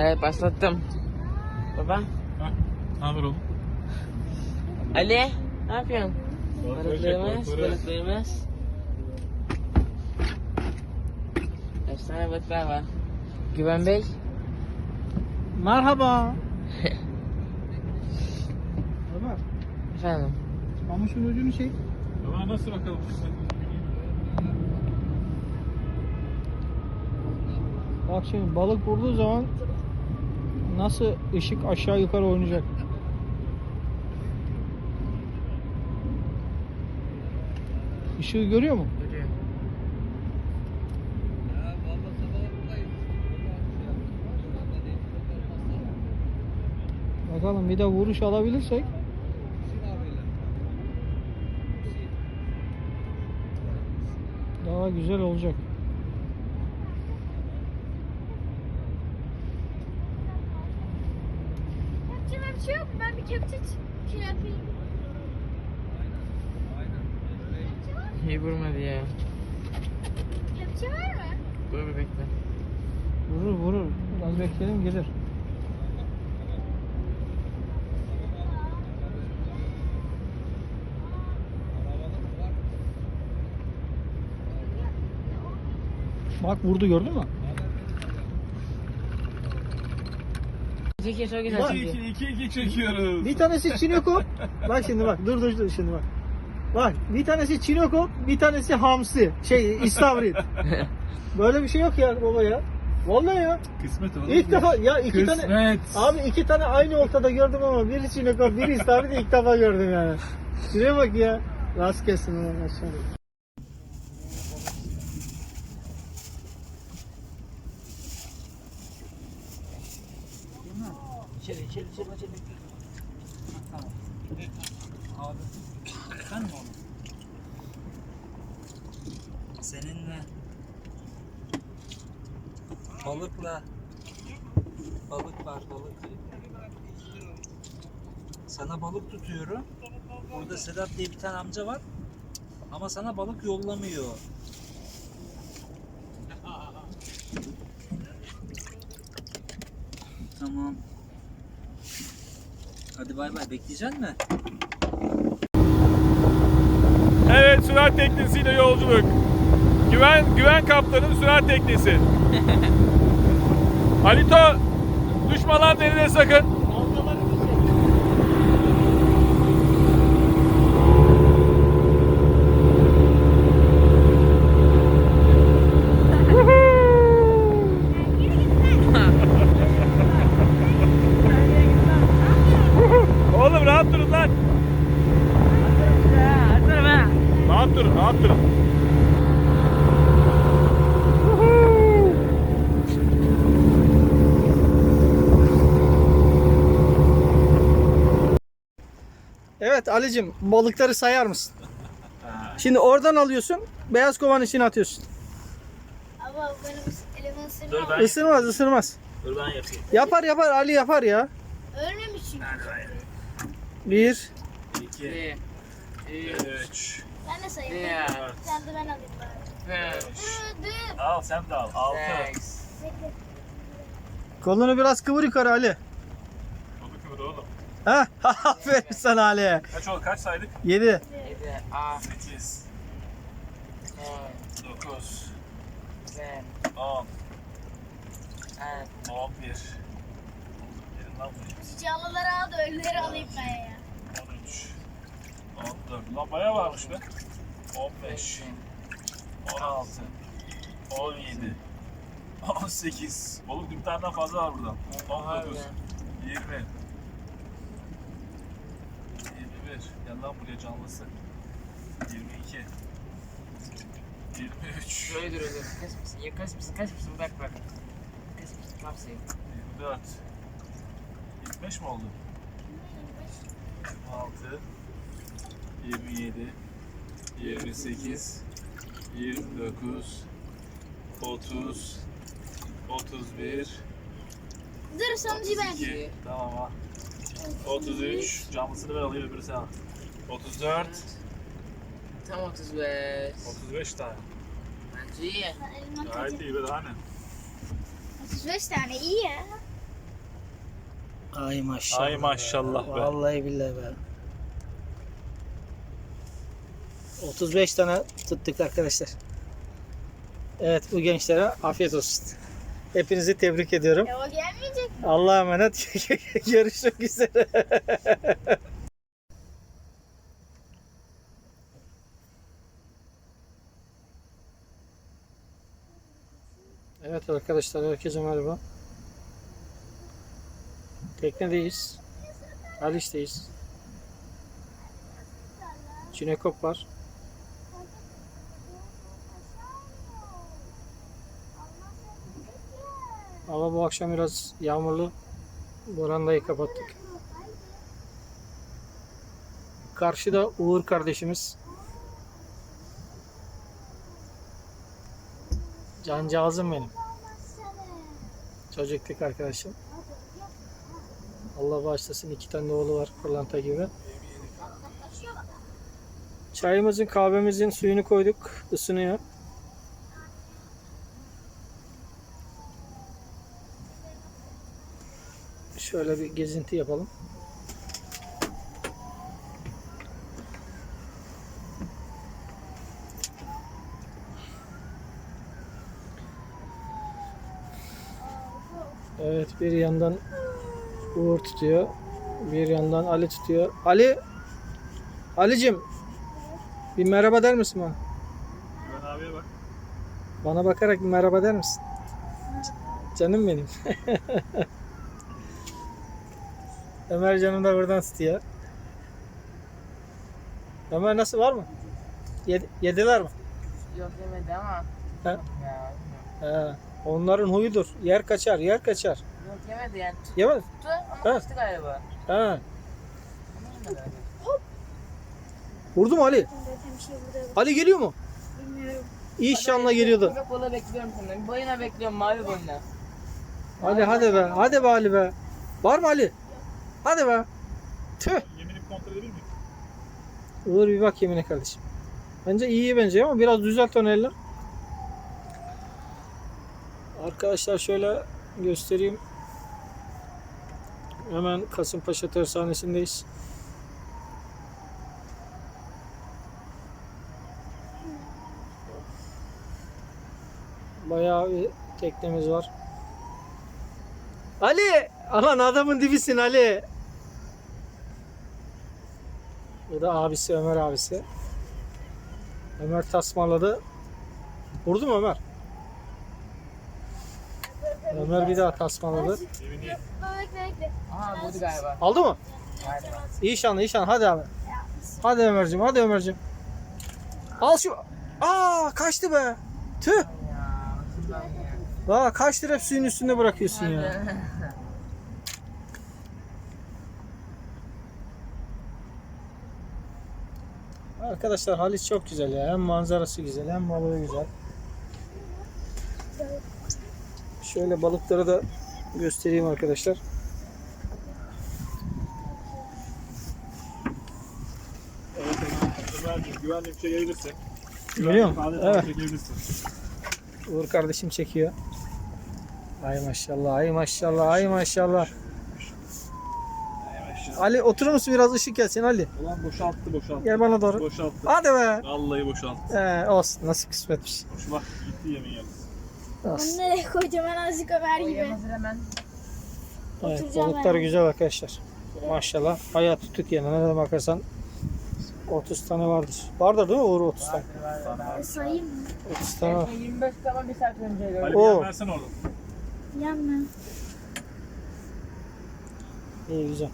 Evet başlattım. Baba. Ne haber oğlum? Ali ne yapıyorsun? Balıklarımız, balıkları. balıklarımız. Tane balıklar var? Güven Bey. Merhaba. Ömer, Efendim. kamışın ucunu çek. Ama nasıl bakalım? Bak şimdi balık vurduğu zaman nasıl ışık aşağı yukarı oynayacak. Işığı görüyor mu? Bakalım bir de vuruş alabilirsek. Daha güzel olacak. Kepçeme bir şey yok. Ben bir kepçe şey yapayım. İyi vurmadı ya. Kepçe var mı? Dur bir bekle. Vurur vurur. Biraz bekleyelim gelir. Bak vurdu gördün mü? Çekiyor çok güzel Bak. çekiyor. 2 2 2 çekiyoruz. Bir tanesi Çinoko. bak şimdi bak dur dur dur şimdi bak. Bak bir tanesi Çinoko, bir tanesi Hamsi. Şey istavrit. Böyle bir şey yok ya baba ya. Vallahi ya. Kısmet oğlum. İlk defa ya iki tane Kısmet. Abi iki tane aynı ortada gördüm ama biri Çinoko, biri istavrit ilk defa gördüm yani. Şuraya bak ya. Rast kesin Seninle balıkla balık var balık. Sana balık tutuyorum. Burada Sedat diye bir tane amca var. Ama sana balık yollamıyor. Tamam. Hadi bay bay bekleyecek mi? Evet sürat teknesiyle yolculuk. Güven güven kaptanın sürat teknesi. Halito düşme lan denize sakın. Oğlum rahat durun lan. Hazır mı? Rahat durun, rahat durun. Evet Ali'cim balıkları sayar mısın? Şimdi oradan alıyorsun, beyaz kovanın içine atıyorsun. Ama benim elimi ısırma. Dur ben, Isırmaz, ısırmaz. dur ben yapayım. Yapar yapar, Ali yapar ya. Ölmemiş çünkü. Bir, 2, Bir, üç, 3, Ben de sayayım. Yeah. Sen de ben alayım bari. beş, Dur dur. al sen de al. 6. seks, Bekle. kolunu biraz kıvır yukarı Ali. Onu kıvır oğlum. Ha, aferin sana Ali. Kaç oldu? Kaç saydık? Yedi. yedi, altı, 8, on, 9, sekiz, 10, on, 11. Gelin lan buraya. Canlıları al da ölüleri alayım ben ya. 13, 14. Lan bayağı varmış be. 15, 16, 17, 18. Oğlum bir tane daha fazla var burada. 19, harbiden. 20, 21. Gel lan buraya canlısı. 22, 23, Şöyle dur öyle. Kaç mısın? Ya kaç mısın? Kaç mısın? Bak bak. Kaç mısın? Kapsayı. 24, 25 mi oldu? 26 27 28 29 30 31 Dur sonuncuyu ben. 32 Tamam ha 33 Camlısını ben alayım öbürü sen al 34 Tam 35. 35 tane Bence iyi. Gayet iyi be daha ne 35 tane iyi ya. Ay maşallah. Ay maşallah be. Vallahi billahi be. 35 tane tuttuk arkadaşlar. Evet bu gençlere afiyet olsun. Hepinizi tebrik ediyorum. Ya o gelmeyecek. Allah'a emanet. Görüşmek üzere. Evet arkadaşlar herkese merhaba. Teknedeyiz. Haliç'teyiz. Çinekop var. Hava bu akşam biraz yağmurlu. Borandayı kapattık. Karşıda Uğur kardeşimiz. Cancağızım benim. Çocukluk arkadaşım. Allah bağışlasın iki tane oğlu var pırlanta gibi. Çayımızın kahvemizin suyunu koyduk. ısınıyor. Şöyle bir gezinti yapalım. Evet bir yandan Uğur tutuyor. Bir yandan Ali tutuyor. Ali Alicim bir merhaba der misin bana? Ben abiye bak. Bana bakarak bir merhaba der misin? Canım benim. Ömer canım da buradan tutuyor. Ömer nasıl var mı? Yedi- yediler mi? Yok yemedi ama. He? Ya. He. Onların huyudur. Yer kaçar, yer kaçar. Yok yemedi yani. Yemez. Tuttu ama He. kaçtı galiba. He. Yemedi. Vurdu mu Ali? Şey burada Ali geliyor mu? bilmiyorum. İnşallah geliyordu. Köpek balığı bekliyorum senden. Balina bekliyorum mavi balina. Ali hadi be. Hadi be Ali be. Var mı Ali? Hadi be. Tüh. Yeminimi kontrol edebilir miyim? Uğur bir bak yemine kardeşim. Bence iyi benziyor ama biraz düzelt onu elle. Arkadaşlar şöyle göstereyim. Hemen Kasımpaşa tersanesindeyiz. Bayağı bir teknemiz var. Ali! Alan adamın dibisin Ali. Bu da abisi Ömer abisi. Ömer tasmaladı. Vurdu mu Ömer? Ömer bir daha tasmaladı. Aha vurdu galiba. Aldı mı? Galiba. İyi şanlı iyi şanlı. Hadi abi. Hadi Ömerciğim hadi Ömerciğim. Al şu. Aa kaçtı be. Tüh. Aa kaç lira hep suyun üstünde bırakıyorsun ya. Arkadaşlar Haliç çok güzel ya. Hem manzarası güzel hem balığı güzel. Şöyle balıkları da göstereyim arkadaşlar. Güvenli bir şey gelirse. Görüyor Evet. Uğur kardeşim çekiyor. Ay maşallah, ay maşallah, ay maşallah. Ali oturur musun biraz ışık gelsin Ali. Ulan boşalttı boşalttı. Gel bana doğru. Boşalttı. Hadi be. Vallahi boşalttı. Ee, olsun nasip kısmetmiş. Şu bak gitti yemin yalnız. Olsun. Onu nereye koyacağım ben azıcık Ömer gibi. yemezler hemen. Evet, Oturacağım balıklar ben. güzel arkadaşlar. Maşallah. Bayağı tuttuk yani. Nereden bakarsan 30 tane vardır. Vardır değil mi Uğur 30 tane? Sayayım mı? 30 tane var. En son 25 zaman bir saat önce. Ali Oo. bir yer versene oradan. Yanma. İyi güzel.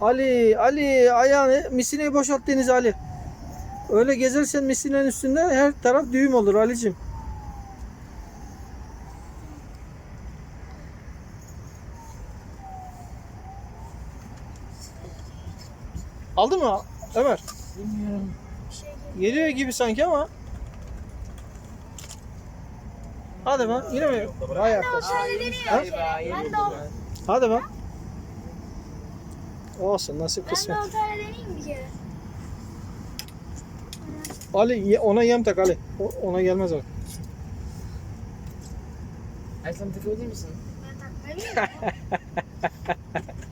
Ali, Ali ayağını misineyi boşalt denize Ali. Öyle gezersen misinenin üstünde her taraf düğüm olur Ali'cim. Aldı mı Ömer? Bilmiyorum. Geliyor gibi sanki ama. Hadi be yine mi? Arkadaş. Galiba Ben yemedi. de o- Hadi be. Olsun nasip Ben de kısmet. o tane deneyeyim bir kere. Ali ye- ona yem tak Ali. O- ona gelmez o. Ay sen takabilir misin? Ben takmayayım mı?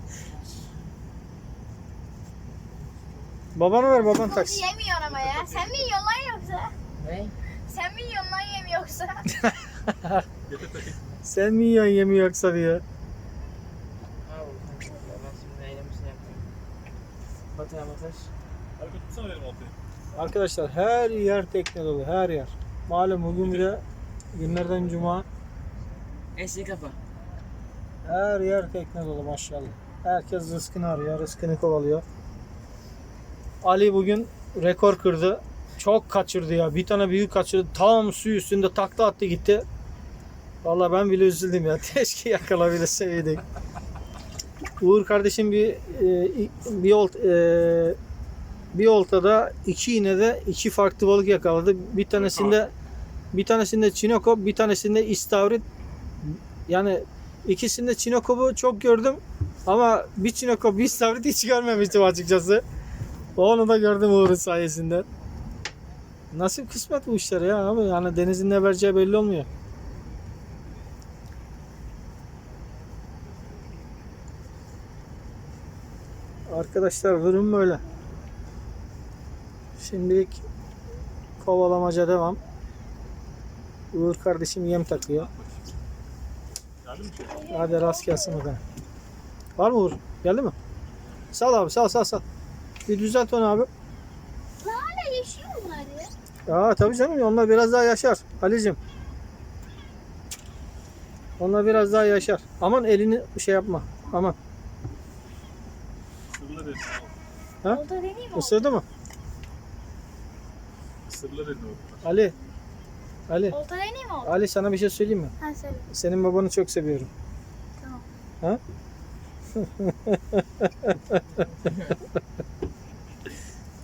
Babana ver baban taksın. yemiyor ama ya. Sen mi yiyorsun lan yoksa? Ne? Sen mi yiyorsun lan yemi yoksa? Sen mi yiyorsun yemi yoksa diye. Ha bu kanka. Ben şimdi eylemişini yapayım. Batır batır. Hadi tutsana benim oltayı. Arkadaşlar her yer tekne dolu her yer. Malum bugün bir de günlerden cuma. Eski kapı. Her yer tekne dolu maşallah. Herkes rızkını arıyor, rızkını kovalıyor. Ali bugün rekor kırdı. Çok kaçırdı ya. Bir tane büyük kaçırdı. Tam su üstünde takla attı gitti. Vallahi ben bile üzüldüm ya. Keşke yakalayabilseydik. Uğur kardeşim bir e, bir olt e, bir oltada iki iğnede iki farklı balık yakaladı. Bir tanesinde bir tanesinde çinoko, bir tanesinde istavrit. Yani İkisinde Çinokop'u çok gördüm ama bir Çinokop bir istavrit hiç görmemiştim açıkçası. Onu da gördüm Uğur'un sayesinde. Nasip kısmet bu işler ya abi. Yani denizin ne vereceği belli olmuyor. Arkadaşlar durum böyle. Şimdilik kovalamaca devam. Uğur kardeşim yem takıyor. Geldi mi ki? Hadi rast gelsin bakalım. Var mı Uğur? Geldi mi? Sal abi sal sal sal. Bir düzelt onu abi. Hala yaşıyor bunlar ya. Ya tabii canım onlar biraz daha yaşar. Ali'cim. Onlar biraz daha yaşar. Aman elini şey yapma. Aman. Al. Ha? Isırdı mı? Elini al. Ali. Ali. Olta deneyim mi olta? Ali sana bir şey söyleyeyim mi? Ha söyle. Senin babanı çok seviyorum. Tamam. Ha?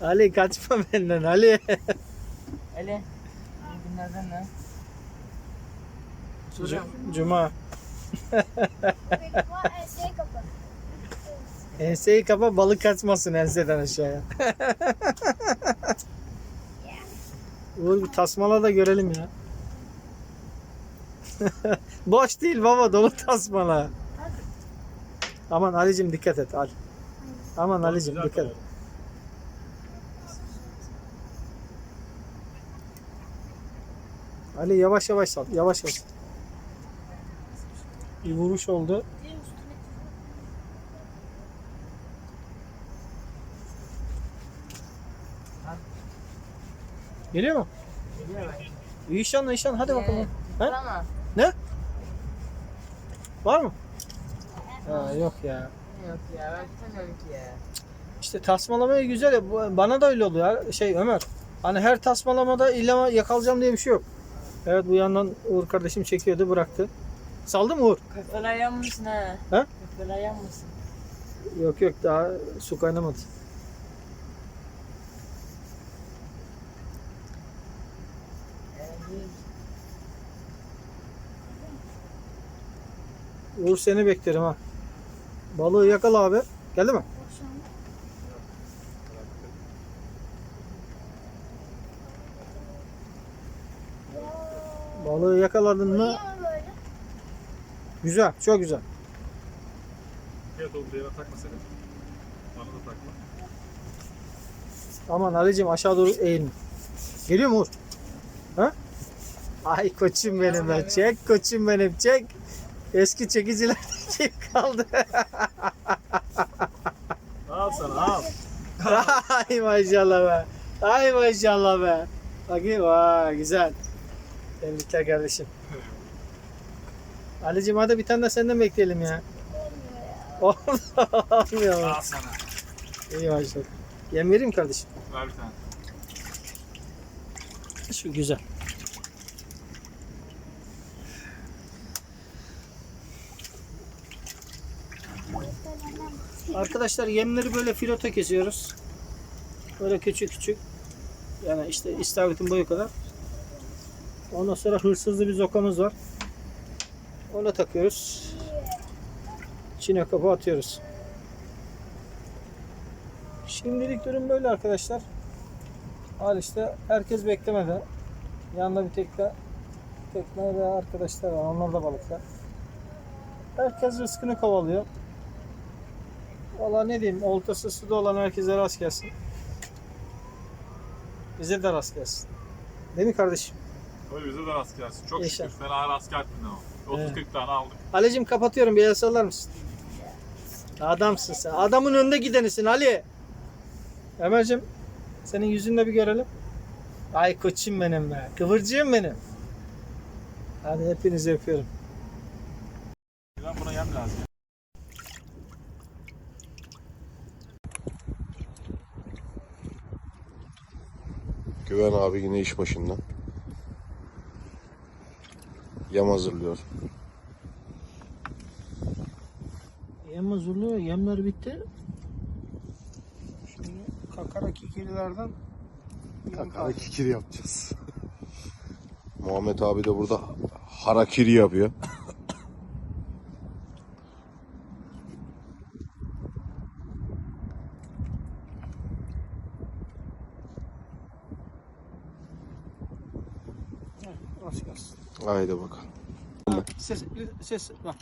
Ali kaçma benden Ali. Ali. Günlerden ne? Cuma. Var şey kapı. Enseyi kapa balık kaçmasın enseden aşağıya. Uğur bir tasmala da görelim ya. Boş değil baba dolu tasmala. Aman Ali'cim dikkat et Ali. Aman Ali'cim dikkat et. Ali yavaş yavaş sal. Yavaş yavaş. Bir vuruş oldu. Geliyor mu? Geliyor. İnşallah inşallah hadi bakalım. He? Ama. Var mı? Ha, yok ya. Yok ya ben tutamıyorum ki ya. İşte tasmalamaya güzel ya. Bana da öyle oluyor. Şey Ömer. Hani her tasmalamada illa yakalayacağım diye bir şey yok. Evet bu yandan Uğur kardeşim çekiyordu bıraktı. Saldı mı Uğur? Kafalar yanmışsın ha. Ha? Kafalar yanmışsın. Yok yok daha su kaynamadı. Uğur seni beklerim ha. Balığı yakala abi. Geldi mi? Balığı yakaladın mı? Güzel, çok güzel. Evet oğlum yere takma seni. Bana da takma. Aman Ali'cim aşağı doğru eğilme. Geliyor mu Uğur? Ha? Ay koçum benim ben. Çek koçum benim çek. Eski çekiciler kim kaldı? Al sana al. Ay maşallah be. Ay maşallah be. Bakayım vay güzel. Tebrikler kardeşim. Ali'cim hadi bir tane de senden bekleyelim ya. Olmuyor mu? Al sana. İyi maşallah. Yem vereyim kardeşim? Ver bir tane. Şu güzel. Arkadaşlar yemleri böyle filota kesiyoruz. Böyle küçük küçük. Yani işte istavritin boyu kadar. Ondan sonra hırsızlı bir zokamız var. Ona takıyoruz. Çine kapı atıyoruz. Şimdilik durum böyle arkadaşlar. Al işte herkes beklemede. Yanında bir tekne tekne ve arkadaşlar var. Onlar da balıklar. Herkes rızkını kovalıyor. Valla ne diyeyim oltası suda olan herkese rast gelsin. Bize de rast gelsin. Değil mi kardeşim? Tabii bize de rast gelsin. Çok İnşallah. şükür. Fena rast gelmedi ama. 30-40 tane aldık. Ali'cim kapatıyorum bir el sallar mısın? Adamsın sen. Adamın önünde gidenisin Ali. Ömer'cim senin yüzünü de bir görelim. Ay koçum benim be. Kıvırcığım benim. Hadi hepinizi öpüyorum. Ben buna yem lazım. Güven abi yine iş başında. Yem hazırlıyor. Yem hazırlıyor. Yemler bitti. Şimdi kakara kikirilerden kaldı. kikiri yapacağız. Muhammed abi de burada harakiri yapıyor. Rast gelsin. Haydi bakalım. Ha, Ses, ses, bak.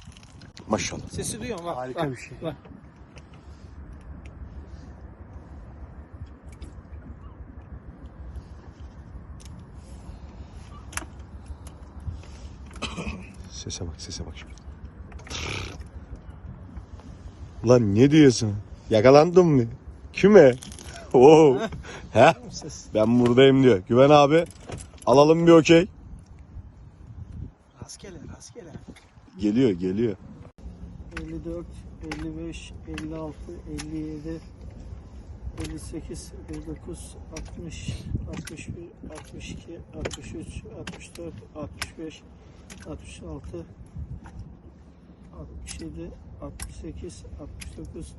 Maşallah. Sesi duyuyor musun? Bak, Harika bak, bir şey. Bak. Sese bak sese bak şimdi. Lan ne diyorsun? Yakalandın mı? Kime? Oo. He? Ben buradayım diyor. Güven abi alalım bir okey. Rastgele, rastgele. Geliyor geliyor. 54, 55, 56, 57, 58, 59, 60, 61, 62, 63, 64, 65, 66, 67, 68, 69,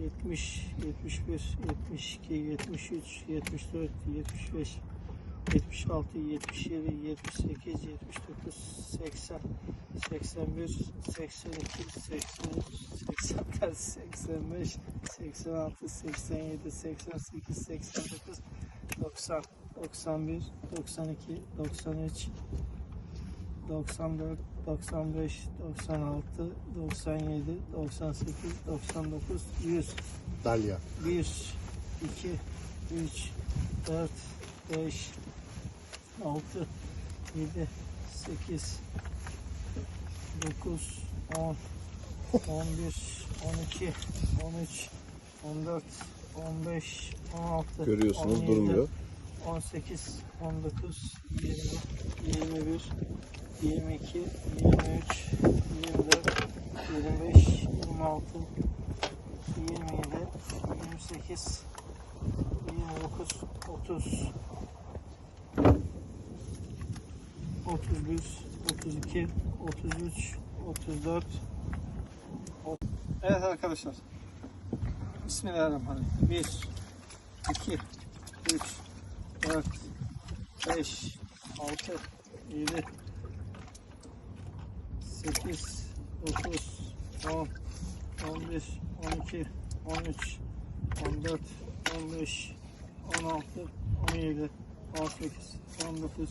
70, 71, 72, 73, 74, 75, 76, 77, 78, 79, 80, 81, 82, 83, 84, 85, 86, 87, 88, 89, 90, 91, 92, 93, 94, 95, 96, 97, 98, 99, 100. Dalya. 1, 2, 3, 4, 5, 6, 7, 8, 9, 10, 11, 12, 13, 14, 15, 16, Görüyorsunuz 17, durmuyor. 18, 19, 20, 21, 22, 23, 24, 25, 26, 27, 28, 29, 30, 31, 32, 33, 34. ot- Evet arkadaşlar. Bismillahirrahmanirrahim. 1, 2, 3, 4, 5, 6, 7, 8, 9, 10, 11, 12, 13, 14, 15, 16, 17, 18, 19,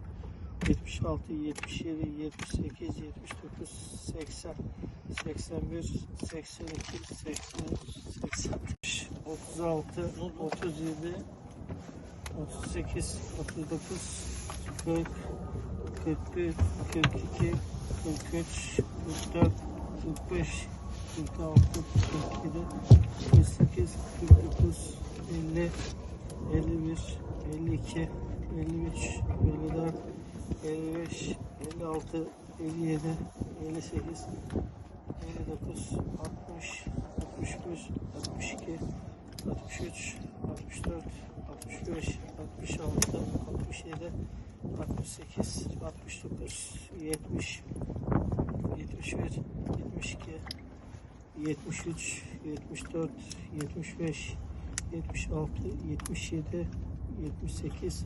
76, 77, 78, 79, 80, 81, 82, 83, 85, 36, 37, 38, 39, 40, 41, 42, 43, 44, 45, 46, 47, 48, 49, 50, 51, 52, 53, 54, 55, 56, 57, 58, 59, 60, 61, 62, 63, 64, 65, 66, 67, 68, 69, 70, 71, 72, 73, 74, 75, 76, 77, 78,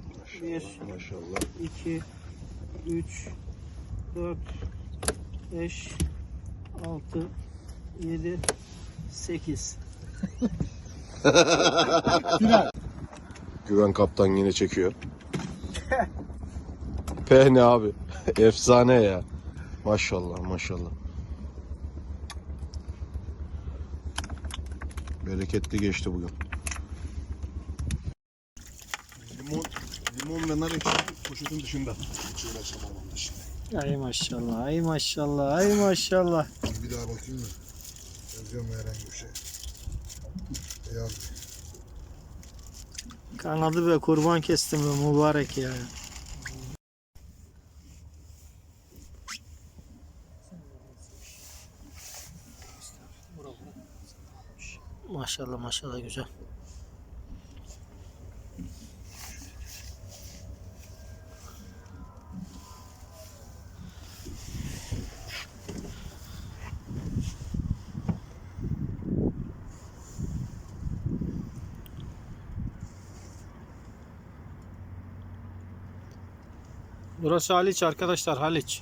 1, Maşallah. 2, 3, 4, 5, 6, 7, 8. Güven kaptan yine çekiyor. P ne abi? Efsane ya. Maşallah maşallah. Bereketli geçti bugün. Limon, limon ve nar ekşi poşetin dışında. Şöyle çabalım dışında. Ay maşallah, ay maşallah, ay maşallah. Bir daha bakayım mı? Yazıyor mu herhangi bir şey? Yaz. Kanadı be kurban kestim be mübarek ya. Maşallah maşallah güzel. Burası Haliç arkadaşlar Haliç.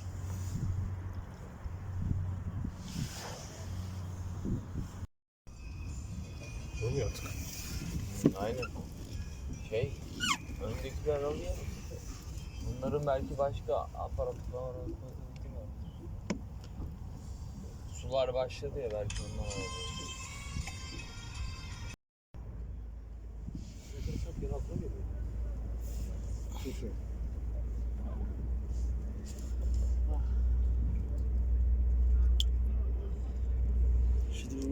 Bunu artık. Aynen. Şey, öndekiler alıyor. Bunların belki başka aparatlar var. Sular başladı ya belki onlar oldu.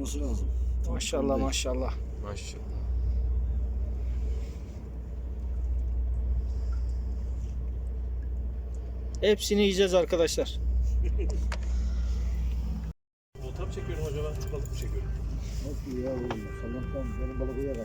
Vurması lazım. Maşallah maşallah. Maşallah. Hepsini yiyeceğiz arkadaşlar. Olta mı çekiyorum acaba? Balık mı çekiyorum? Nasıl ya oğlum? Salon tam benim balık uyar